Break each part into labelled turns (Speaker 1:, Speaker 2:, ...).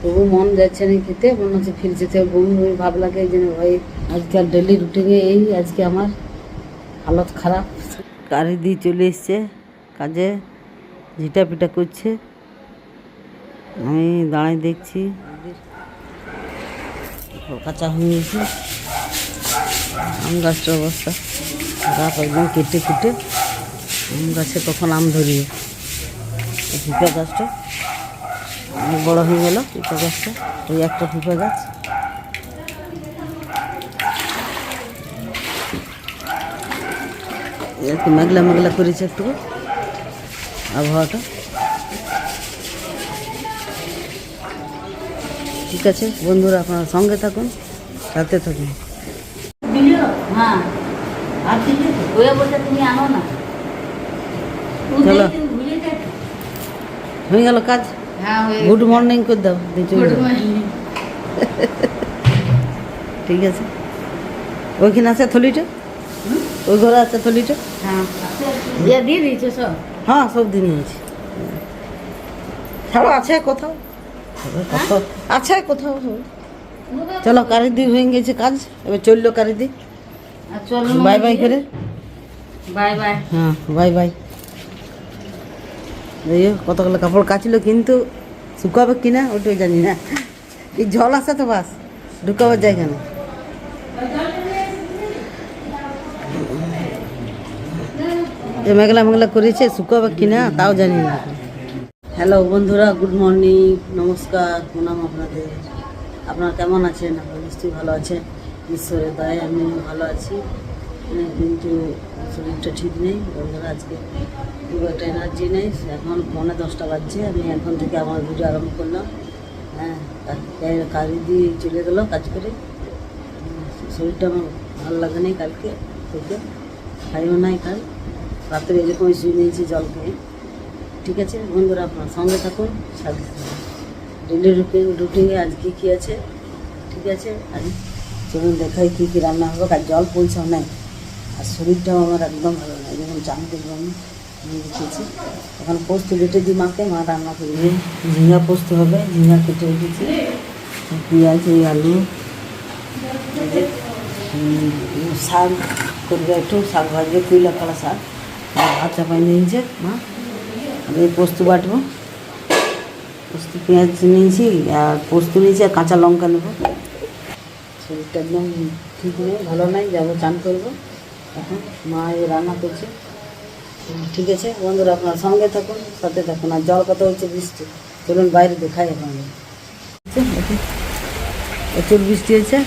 Speaker 1: তবু মন যাচ্ছে না খেতে মনে হচ্ছে ফির যেতে হবে, বমি বমি ভাব লাগে জন্য ভাই আজকাল ডেলি রুটিনে এই আজকে আমার হালত খারাপ। গাড়ি দিয়ে চলে এসছে কাজে ঝিটা পিটা করছে। আমি দাঁড়াই দেখছি। কাঁচা হয়ে গেছে। আম গাছটার অবস্থা খারাপ একদম কেটে কুটে। আম গাছে তখন আম ধরিয়ে পিঁপা গাছটা। অনেক বড় হয়ে গেল পিঁপা গাছটা ওই একটা পিঁপা গাছ। একটু মেঘলা মেঘলা করেছে একটু। আবহাওয়াটা। ঠিক আছে বন্ধুরা আপনারা সঙ্গে থাকুন সাথে থাকুন। হ্যাঁ হয়ে বলতে তুমি আনো না। হয়ে গেল কাজ? গুড মর্নিং করে দাও দিয়ে ঠিক আছে। ওইখানে আছে থলিটা? ওই ঘরে আছে থলিটা?
Speaker 2: হ্যাঁ দিয়ে দিয়েছ সব?
Speaker 1: হ্যাঁ সব দিন নিয়েছি। ছাড়ো আছে কোথাও? কোথাও আছে কোথাও। চলো কারি দি হয়ে গেছে কাজ। এবার চলল কারি দি
Speaker 2: আর
Speaker 1: বাই বাই করে।
Speaker 2: Bye bye.
Speaker 1: হ্যাঁ বাই বাই। কতগুলো কাপড় কাচলো কিন্তু শুকাবে কিনা ওটাই জানি না। এই জল আছে তো বাস ঢুকাবার জায়গা না যে মেঘলা মেঘলা করেছে, শুকাবে কিনা তাও জানি না। হ্যালো বন্ধুরা, গুড মর্নিং, নমস্কার, প্রণাম আপনাদের। আপনারা কেমন আছেন? আপনারা নিশ্চয়ই ভালো আছেন। ঈশ্বরের দয়ায় আমি ভালো আছি। হ্যাঁ, কিন্তু শরীরটা ঠিক নেই। বন্ধুরা আজকে খুব একটা এনার্জি নেই। এখন পৌনে দশটা বাজছে। আমি এখন থেকে আমার ভিডিও আরম্ভ করলাম। হ্যাঁ কা- দিয়ে চলে গেলো কাজ করে। শরীরটা আমার ভালো লাগে নেই কালকে থেকে। খাইও নাই কাল। রাত্রে এরকমই শুয়ে নিয়েছি জল খেয়ে। ঠিক আছে বন্ধুরা আপনার সঙ্গে থাকুন সাথে ডেলি রুটিন রুটিনে আজ কী কী আছে? ঠিক আছে আজ চলুন দেখাই কী কী রান্না হবে। আর জল পৌঁছাও নাই। আর শরীরটাও আমার একদম ভালো নাই যখন চান আমি দেখেছি এখন পোস্ত বেটে দিই মাকে, মা রান্না করবে ঝিঙা পোস্ত হবে, ঝিঙা কেটে রেখেছি। পেঁয়াজ, এই আলু শাক করবে একটু, শাক ভাজবে কুইলা কলা শাক। ভাত চাপাই নিয়েছে মা এই পোস্ত বাটবো। পোস্ত, পেঁয়াজ নিয়েছি, আর পোস্ত নিয়েছি, আর কাঁচা লঙ্কা নেব। শরীরটা একদম ঠিক নেই, ভালো নাই, যাব চান করব। এখন মা এই রান্না করছে। ঠিক আছে, বন্ধুরা, আপনার সঙ্গে থাকুন, সাথে থাকুন। আর জল কত হচ্ছে বৃষ্টি। চলুন বাইরে দেখাই এখন। প্রচুর বৃষ্টি হয়েছে।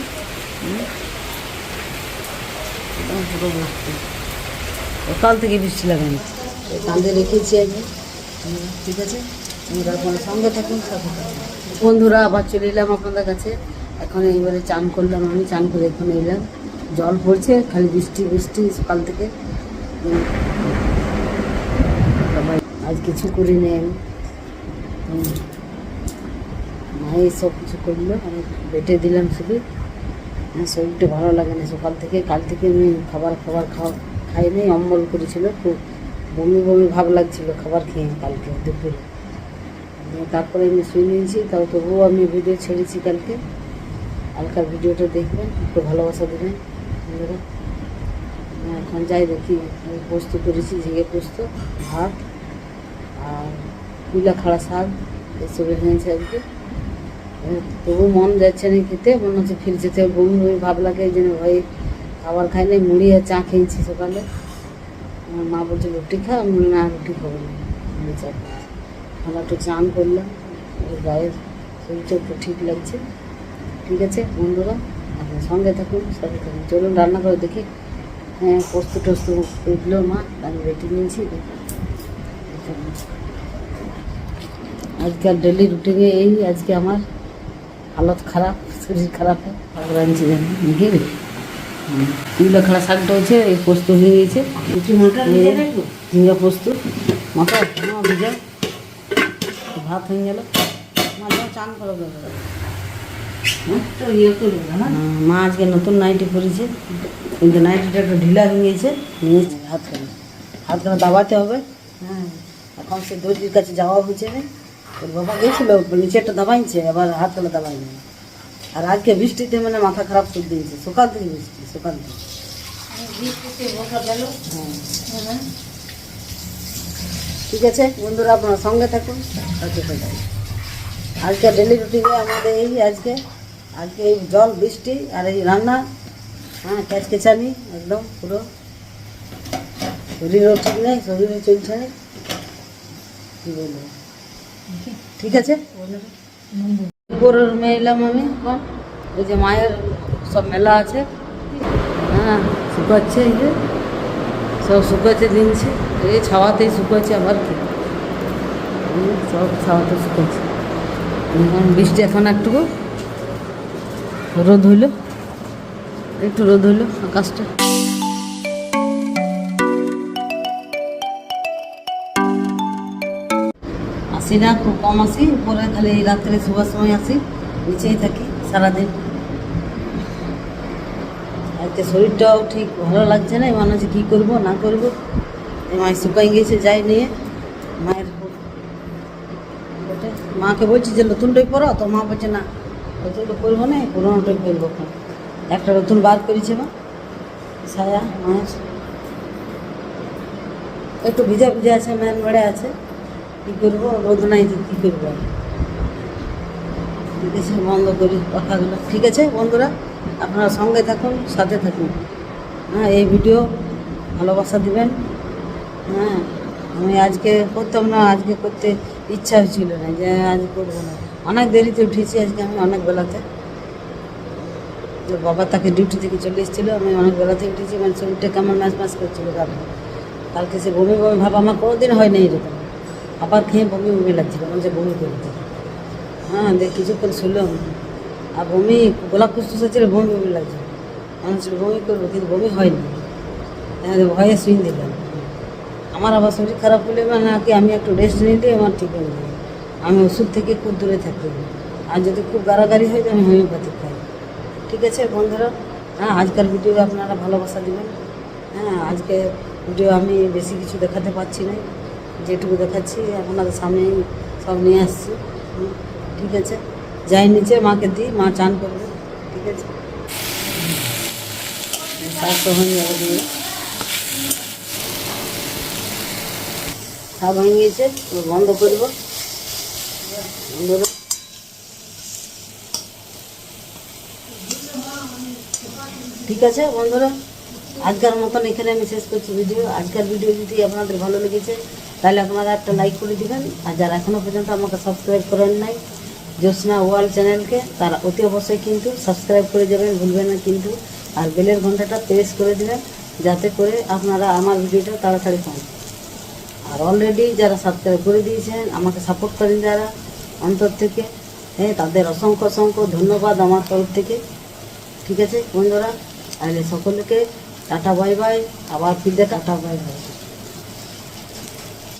Speaker 1: সকাল থেকে বৃষ্টি লাগানো। কাঁদে রেখেছি আগে ঠিক আছে। বন্ধুরা, আপনার সঙ্গে থাকুন, সাথে থাকুন। বন্ধুরা, আবার চলে এলাম আপনাদের কাছে। এখন এইবারে চান করলাম আমি, চান করে এখন এলাম। জল পড়ছে, খালি বৃষ্টি বৃষ্টি সকাল থেকে। আজ কিছু করি নেই আমি। মাই সব কিছু করল, আমি বেটে দিলাম শুধু। আমার শরীরটা ভালো লাগে না সকাল থেকে। কাল থেকে আমি খাবার খাবার খাওয়া খাই নাই, অম্বল করেছিল, খুব বমি বমি ভাব লাগছিল খাবার খেয়ে কালকে, দুপুরে। তারপরে আমি শুয়ে নিয়েছি, তাও তবুও আমি ভিডিও ছেড়েছি কালকে। কালকার ভিডিওটা দেখবেন, একটু ভালোবাসা দেবেন। বন্ধুরা আমি এখন যাই দেখি পোস্ত করেছি, ঝিঙে পোস্ত, ভাত, আর কুইলা খাড়া শাক এসব এনেছে আজকে। এবার তবু মন যাচ্ছে না খেতে, মনে হচ্ছে ফির যেতে বমি বমি ভাব লাগে জন্য ভাই খাবার খাই নাই, মুড়ি আর চা খেয়েছি সকালে। আমার মা বলছে, রুটি খা? আমি না, রুটি খাব না। চা আমরা একটু চান করলাম গায়ের শরীরটা একটু ঠিক লাগছে। ঠিক আছে, বন্ধুরা? সঙ্গে থাকুন সাথে থাকুন। চলুন রান্না করে দেখি। হ্যাঁ পোস্ত টোস্ত উঠল মা আমি বেটে নিয়েছি। আজকাল ডেলি রুটিনে এই আজকে আমার হালত খারাপ শরীর খারাপ আনছি জানি? নাকি রে তুইলা খাড়া শাকটা হচ্ছে এই পোস্ত হয়ে গেছে। ঝিঙ্গা পোস্ত মাথা মা ভিজা। ভাত হয়ে গেল। মা চান করো মা আজকে নতুন নাইটি পরেছে। কিন্তু নাইটিটা একটু ঢিলা হয়ে গেছে নিয়েছে হাত খানে হাত খানে দাবাতে হবে। হ্যাঁ। এখন সে দর্জির কাছে যাওয়া হয়েছে না ওর বাবা গেছিল নিচেটা দাবাইছে আবার হাত তলা দাবাই নেই। আর আজকে বৃষ্টিতে মানে মাথা খারাপ করে দিয়েছে সকাল থেকে বৃষ্টি সকাল থেকে।
Speaker 2: বৃষ্টিতে বসা
Speaker 1: হ্যাঁ। ঠিক আছে বন্ধুরা আপনার সঙ্গে থাকুন। থাকুন আজকে ডেলি রুটিনে আমাদের এই আজকে আজকে এই জল, বৃষ্টি আর এই রান্না। হ্যাঁ ক্যাচকেচানি একদম পুরো। শরীরও ঠিক নেই, শরীরও চলছে কী বলব? ঠিক আছে? উপরের রুমে এলাম আমি ওই যে মায়ের সব মেলা আছে। হ্যাঁ শুকাচ্ছে এই যে। সব শুকাচ্ছে দিনছে। এই ছাওয়াতেই শুকাচ্ছে আবার কি? সব ছাওয়াতে শুকাচ্ছে। বৃষ্টি এখন একটু রোদ হইল। একটু রোদ হইল আকাশটা। আসি না, খুব কম আসি। উপরে খালি এই রাত্রে শোবার সময় আসি। নিচেই থাকি সারাদিন। আজকে শরীরটাও ঠিক ভালো লাগছে না। মনে হচ্ছে কী করব, না করব? মায়ের শুকাই গেছে, যাই নিয়ে। মায়ের মাকে বলছি যে নতুনটাই পরো তো মা বলছে, না নতুনটা পরবো না পুরোনোটাই পরবো। একটা নতুন বার করেছে মা, ছায়া মায়ের একটু ভিজা ভিজা আছে ম্যান বেড়ে আছে। কী করব? রোদ নাই তো কী করব? ঠিক আছে, বন্ধ করি কথাগুলো। ঠিক আছে, বন্ধুরা, আপনারা সঙ্গে থাকুন, সাথে থাকুন। হ্যাঁ এই ভিডিও ভালোবাসা দিবেন। হ্যাঁ আমি আজকে করতাম না, আজকে করতে ইচ্ছা হচ্ছিল না যে আজ করব না। অনেক দেরিতে উঠেছি আজকে আমি অনেক বেলাতে। তো বাবা তাকে ডিউটি থেকে চলে এসেছিল, আমি অনেক বেলাতে উঠেছি মানে শরীরটা কেমন ম্যাচ ম্যাচ করছিল কালকে কালকে সে বমি বমি ভাব আমার কোনোদিন হয় না এরকম। আবার খেয়ে বমি বমি লাগছিল মানে যে বমি করতে হ্যাঁ দেখ, কিছুক্ষণ শুনলাম আর বমি, গোলাপ ফুসফুস হচ্ছিল, বমি বমি লাগছে আমি ছিল বমি করব, কিন্তু বমি হয়নি। হ্যাঁ ভয়ে শুয়ে দিলাম। আমার আবার শরীর খারাপ হলে মানে কি, আমি একটু রেস্ট নিলে আমার ঠিক হয়ে যাবে। আমি ওষুধ থেকে খুব দূরে হবে আর যদি খুব গাড়াগাড়ি হয় আমি হোমিওপ্যাথিক খাই। ঠিক আছে বন্ধুরা? হ্যাঁ আজকাল ভিডিও আপনারা ভালোবাসা দেবেন। হ্যাঁ আজকে ভিডিও আমি বেশি কিছু দেখাতে পারছি না। যেটুকু দেখাচ্ছি, আপনাদের সামনেই সব নিয়ে আসছি। ঠিক আছে? যাই নিচে, মাকে দিই, মা চান করবে। ঠিক আছে? স্বাস্থ্য হয়ে যাবে সব হয়ে গিয়েছে বন্ধ করব ঠিক আছে বন্ধুরা, আজকের মতন এখানে আমি শেষ করছি ভিডিও আজকের ভিডিও যদি আপনাদের ভালো লেগেছে, তাহলে আপনারা একটা লাইক করে দিবেন। আর যারা এখনও পর্যন্ত আমাকে সাবস্ক্রাইব করেন নাই, জ্যোৎস্না ওয়াল চ্যানেলকে, তারা অতি অবশ্যই কিন্তু সাবস্ক্রাইব করে যাবেন ভুলবেন না কিন্তু। আর বেলের ঘন্টাটা প্রেস করে দেবেন, যাতে করে আপনারা আমার ভিডিওটা তাড়াতাড়ি পান। আর অলরেডি যারা সাবস্ক্রাইব করে দিয়েছেন, আমাকে সাপোর্ট করেন যারা অন্তর থেকে। হ্যাঁ তাদের অসংখ্য অসংখ্য ধন্যবাদ আমার তরফ থেকে। ঠিক আছে বন্ধুরা, তাহলে সকলকে টাটা বাই বাই আবার ফিরে টাটা বাই বাই